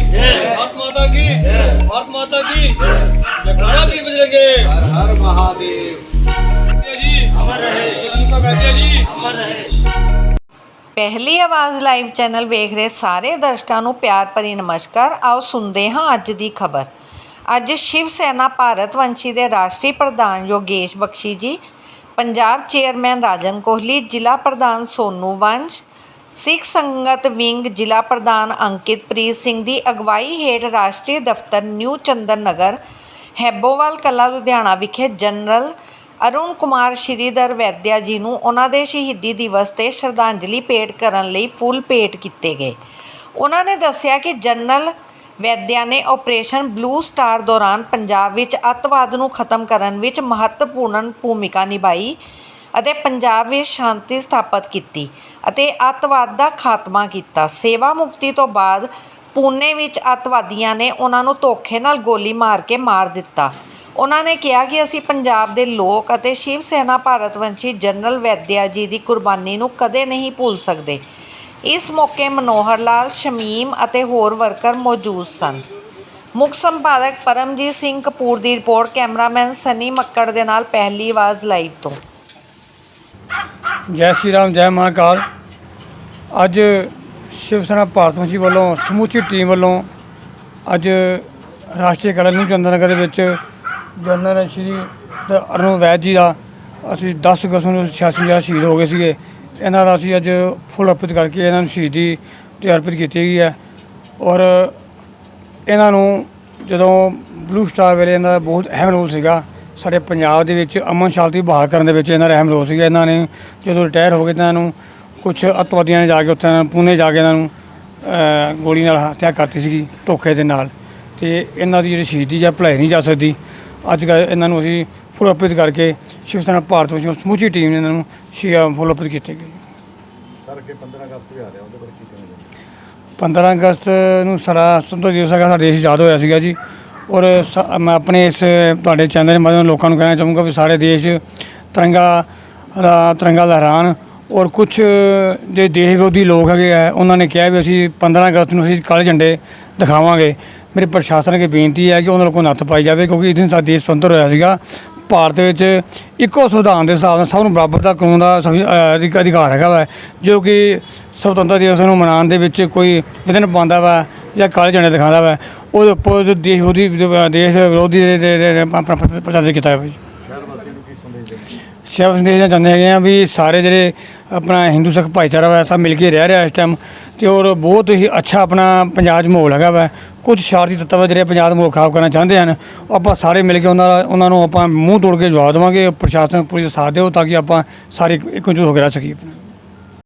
की भारत माता की जयकारा वीर बजरंगे हर हर महादेव बैठिए जी अमर रहे का बैठिए जी अमर रहे ਪਹਿਲੀ ਆਵਾਜ਼ ਲਾਈਵ ਚੈਨਲ ਵੇਖ ਰਹੇ ਸਾਰੇ ਦਰਸ਼ਕਾਂ ਨੂੰ ਪਿਆਰ ਭਰੀ ਨਮਸਕਾਰ ਆਓ ਸੁਣਦੇ ਹਾਂ ਅੱਜ ਦੀ ਖਬਰ ਅੱਜ ਸ਼ਿਵ ਸੈਨਾ ਭਾਰਤ ਵੰਸ਼ੀ ਦੇ ਰਾਸ਼ਟਰੀ ਪ੍ਰਧਾਨ ਯੋਗੇਸ਼ ਬਖਸ਼ੀ ਜੀ ਪੰਜਾਬ ਚੇਅਰਮੈਨ ਰਾਜਨ ਕੋਹਲੀ ਜ਼ਿਲ੍ਹਾ ਪ੍ਰਧਾਨ ਸੋਨੂ ਵੰਸ਼ ਸਿੱਖ ਸੰਗਤ ਵਿੰਗ ਜ਼ਿਲ੍ਹਾ ਪ੍ਰਧਾਨ ਅੰਕਿਤ ਪ੍ਰੀਤ ਸਿੰਘ ਦੀ ਅਗਵਾਈ ਹੇਠ ਰਾਸ਼ਟਰੀ ਦਫ਼ਤਰ ਨਿਊ ਚੰਦਨ ਨਗਰ ਹੈਬੋਵਾਲ ਕਲਾਂ, ਲੁਧਿਆਣਾ ਵਿਖੇ ਜਨਰਲ ਅਰੁਣ ਕੁਮਾਰ ਸ਼੍ਰੀਧਰ ਵੈਦਿਆ ਜੀ ਨੂੰ ਉਹਨਾਂ ਦੇ ਸ਼ਹੀਦੀ ਦਿਵਸ ਤੇ ਸ਼ਰਧਾਂਜਲੀ ਭੇਟ ਕਰਨ ਲਈ ਫੁੱਲ ਭੇਟ ਕੀਤੇ ਗਏ। ਉਹਨਾਂ ਨੇ ਦੱਸਿਆ ਕਿ ਜਨਰਲ ਵੈਦਿਆ ਨੇ ਆਪਰੇਸ਼ਨ ਬਲੂ ਸਟਾਰ ਦੌਰਾਨ ਪੰਜਾਬ ਵਿੱਚ ਅੱਤਵਾਦ ਨੂੰ ਖਤਮ ਕਰਨ ਵਿੱਚ ਮਹੱਤਵਪੂਰਨ ਭੂਮਿਕਾ ਨਿਭਾਈ। ਅਤੇ ਪੰਜਾਬ ਵਿੱਚ ਸ਼ਾਂਤੀ ਸਥਾਪਤ ਕੀਤੀ ਅਤੇ ਅੱਤਵਾਦ ਦਾ ਖਾਤਮਾ ਕੀਤਾ। ਸੇਵਾ ਮੁਕਤੀ ਤੋਂ ਬਾਅਦ ਪੂਨੇ ਵਿੱਚ ਅੱਤਵਾਦੀਆਂ ਨੇ ਉਹਨਾਂ ਨੂੰ ਧੋਖੇ ਨਾਲ ਗੋਲੀ ਮਾਰ ਕੇ ਮਾਰ ਦਿੱਤਾ। ਉਹਨਾਂ ਨੇ ਕਿਹਾ ਕਿ ਅਸੀਂ ਪੰਜਾਬ ਦੇ ਲੋਕ ਅਤੇ ਸ਼ਿਵ ਸੈਨਾ ਭਾਰਤ ਵੰਸ਼ੀ ਜਨਰਲ ਵੈਦਿਆ ਜੀ ਦੀ ਕੁਰਬਾਨੀ ਨੂੰ ਕਦੇ ਨਹੀਂ ਭੁੱਲ ਸਕਦੇ। ਇਸ ਮੌਕੇ ਮਨੋਹਰ ਲਾਲ, ਸ਼ਮੀਮ ਅਤੇ ਹੋਰ ਵਰਕਰ ਮੌਜੂਦ ਸਨ। ਮੁੱਖ ਸੰਪਾਦਕ ਪਰਮਜੀਤ ਸਿੰਘ ਕਪੂਰ ਦੀ ਰਿਪੋਰਟ ਕੈਮਰਾਮੈਨ ਸਨੀ ਮੱਕੜ ਦੇ ਨਾਲ ਪਹਿਲੀ ਆਵਾਜ਼ ਲਾਈਵ ਤੋਂ। ਜੈ ਸ਼੍ਰੀ ਰਾਮ, ਜੈ ਮਹਾਕਾਲ। ਅੱਜ ਸ਼ਿਵ ਸੈਨਾ ਭਾਰਤ ਵੰਸ਼ੀ ਵੱਲੋਂ ਸਮੁੱਚੀ ਟੀਮ ਵੱਲੋਂ ਅੱਜ ਰਾਸ਼ਟਰੀ ਕਲਾ ਨੂੰ ਚੰਦਰ ਨਗਰ ਦੇ ਵਿੱਚ ਜਨਰਲ ਸ਼੍ਰੀ ਦ- ਅਰੁਣ ਵੈਦ ਜੀ ਦਾ ਅਸੀਂ 10 ਅਗਸਤ ਨੂੰ 86 ਜਿਹੜਾ ਸ਼ਹੀਦ ਹੋ ਗਏ ਸੀਗੇ। ਇਹਨਾਂ ਦਾ ਅਸੀਂ ਅੱਜ ਫੁੱਲ ਅਰਪਿਤ ਕਰਕੇ ਇਹਨਾਂ ਨੂੰ ਸ਼ਹੀਦੀ ਤੇ ਅਰਪਿਤ ਕੀਤੀ ਗਈ ਹੈ। ਔਰ ਇਹਨਾਂ ਨੂੰ ਜਦੋਂ ਬਲੂ ਸਟਾਰ ਵੇਲੇ ਇਹਨਾਂ ਦਾ ਬਹੁਤ ਅਹਿਮ ਰੋਲ ਸੀਗਾ। ਸਾਡੇ ਪੰਜਾਬ ਦੇ ਵਿੱਚ ਅਮਨ ਸ਼ਾਂਤੀ ਬਹਾਲ ਕਰਨ ਦੇ ਵਿੱਚ ਇਹਨਾਂ ਦਾ ਅਹਿਮ ਰੋਲ ਸੀਗਾ। ਇਹਨਾਂ ਨੇ ਜਦੋਂ ਰਿਟਾਇਰ ਹੋ ਗਏ ਤਾਂ ਇਹਨਾਂ ਨੂੰ ਕੁਝ ਅੱਤਵਾਦੀਆਂ ਨੇ ਜਾ ਕੇ ਉੱਥੇ ਪੂਨੇ ਜਾ ਕੇ ਇਹਨਾਂ ਨੂੰ ਗੋਲੀ ਨਾਲ ਹੱਤਿਆ ਕਰਤੀ ਸੀਗੀ ਧੋਖੇ ਦੇ ਨਾਲ। ਤੇ ਇਹਨਾਂ ਦੀ ਜਿਹੜੀ ਸ਼ਹੀਦੀ ਜਾਂ ਭੁਲਾਈ ਨਹੀਂ ਜਾ ਸਕਦੀ। ਅੱਜ ਕੱਲ੍ਹ ਇਹਨਾਂ ਨੂੰ ਅਸੀਂ ਫੁੱਲ ਅਰਪਿਤ ਕਰਕੇ ਸ਼ਿਵ ਸੈਨਾ ਭਾਰਤ ਵਿੱਚ ਸਮੁੱਚੀ ਟੀਮ ਨੇ ਇਹਨਾਂ ਨੂੰ ਸ਼ੀ ਫੁੱਲ ਅਰਪਿਤ ਕੀਤੇ ਗਏ। ਸਰ ਅੱਗੇ 15 ਅਗਸਤ ਵੀ ਆ ਰਿਹਾ ਉਹਦੇ ਬਾਰੇ ਕੀ ਕਹਿਣਾ 15 ਅਗਸਤ ਨੂੰ ਸਾਰਾ ਸੁਤੰਤਰ ਦਿਵਸ ਹੈਗਾ ਸਾਡਾ ਦੇਸ਼ ਆਜ਼ਾਦ ਹੋਇਆ ਸੀਗਾ ਜੀ। ਔਰ ਸ- ਮੈਂ ਆਪਣੇ ਇਸ ਤੁਹਾਡੇ ਚੈਨਲ ਦੇ ਮਾਧਿਅਮ ਲੋਕਾਂ ਨੂੰ ਕਹਿਣਾ ਚਾਹੂੰਗਾ ਵੀ ਸਾਰੇ ਦੇਸ਼ ਤਿਰੰਗਾ ਦਾ, ਤਿਰੰਗਾ ਲਹਿਰਾਉਣ ਔਰ ਕੁਝ ਜੇ ਦੇਸ਼ ਵਿਰੋਧੀ ਲੋਕ ਹੈਗੇ ਆ, ਉਹਨਾਂ ਨੇ ਕਿਹਾ ਵੀ ਅਸੀਂ 15 ਅਗਸਤ ਨੂੰ ਅਸੀਂ ਕਾਲੇ ਝੰਡੇ ਦਿਖਾਵਾਂਗੇ। ਮੇਰੇ ਪ੍ਰਸ਼ਾਸਨ ਅੱਗੇ ਬੇਨਤੀ ਹੈ ਕਿ ਉਹਨਾਂ ਲੋਕਾਂ ਨੂੰ ਨੱਥ ਪਾਈ ਜਾਵੇ ਕਿਉਂਕਿ ਇਸ ਦਿਨ ਸਾਡਾ ਦੇਸ਼ ਸੁਤੰਤਰ ਹੋਇਆ ਸੀਗਾ। ਭਾਰਤ ਵਿੱਚ ਇੱਕੋ ਸੰਵਿਧਾਨ ਦੇ ਹਿਸਾਬ ਨਾਲ ਸਭ ਨੂੰ ਬਰਾਬਰ ਦਾ ਕਾਨੂੰਨ ਦਾ ਸੰਵਿ- ਅਹ, ਅਧਿਕ- ਅਧਿਕਾਰ ਹੈਗਾ ਵਾ, ਜੋ ਕਿ ਸੁਤੰਤਰ ਦਿਵਸ ਨੂੰ ਮਨਾਉਣ ਦੇ ਵਿੱਚ ਕੋਈ ਵਿਧਨ ਪਾਉਂਦਾ ਵਾ ਜਾਂ ਕਾਲੇ ਝੰਡੇ ਦਿਖਾਉਂਦਾ ਵਾ। ਉਹਦੇ ਉੱਪਰ ਦੇਸ਼ ਵਿਰੋਧੀ ਦੇਸ਼ ਵਿਰੋਧੀ ਆਪਣਾ ਪ੍ਰਚਾਰ- ਪ੍ਰਚਾਰ ਕੀਤਾ ਹੈ ਸ਼ਹਿਰ ਵਾਸੀਆਂ ਸੰਦੇਸ਼ ਚਾਹੁੰਦੇ ਹੈਗੇ ਆ ਵੀ ਸਾਰੇ ਜਿਹੜੇ ਆਪਣਾ ਹਿੰਦੂ ਸਿੱਖ ਭਾਈਚਾਰਾ ਵਾ, ਸਭ ਮਿਲ ਕੇ ਰਹਿ ਰਿਹਾ ਇਸ ਟਾਈਮ ਤੇ ਔਰ ਬਹੁਤ ਹੀ ਅੱਛਾ ਆਪਣਾ ਪੰਜਾਬ 'ਚ ਮਾਹੌਲ ਹੈਗਾ ਵਾ। ਕੁਝ ਸ਼ਾਰਤੀ ਤੱਤਵ ਜਿਹੜੇ ਪੰਜਾਬ ਦਾ ਮਾਹੌਲ ਖਰਾਬ ਕਰਨਾ ਚਾਹੁੰਦੇ ਹਨ, ਉਹ ਆਪਾਂ ਸਾਰੇ ਮਿਲ ਕੇ ਉਹਨਾਂ ਦਾ, ਉਹਨਾਂ ਨੂੰ ਆਪਾਂ ਮੂੰਹ ਤੋੜ ਕੇ ਜਵਾਬ ਦੇਵਾਂਗੇ, ਪ੍ਰਸ਼ਾਸਨ ਪੂਰੀ ਦਾ ਸਾਥ ਦਿਓ ਤਾਂ ਕਿ ਆਪਾਂ ਸਾਰੇ ਇੱਕੋ ਹੋ ਕੇ ਰਹਿ ਸਕੀਏ।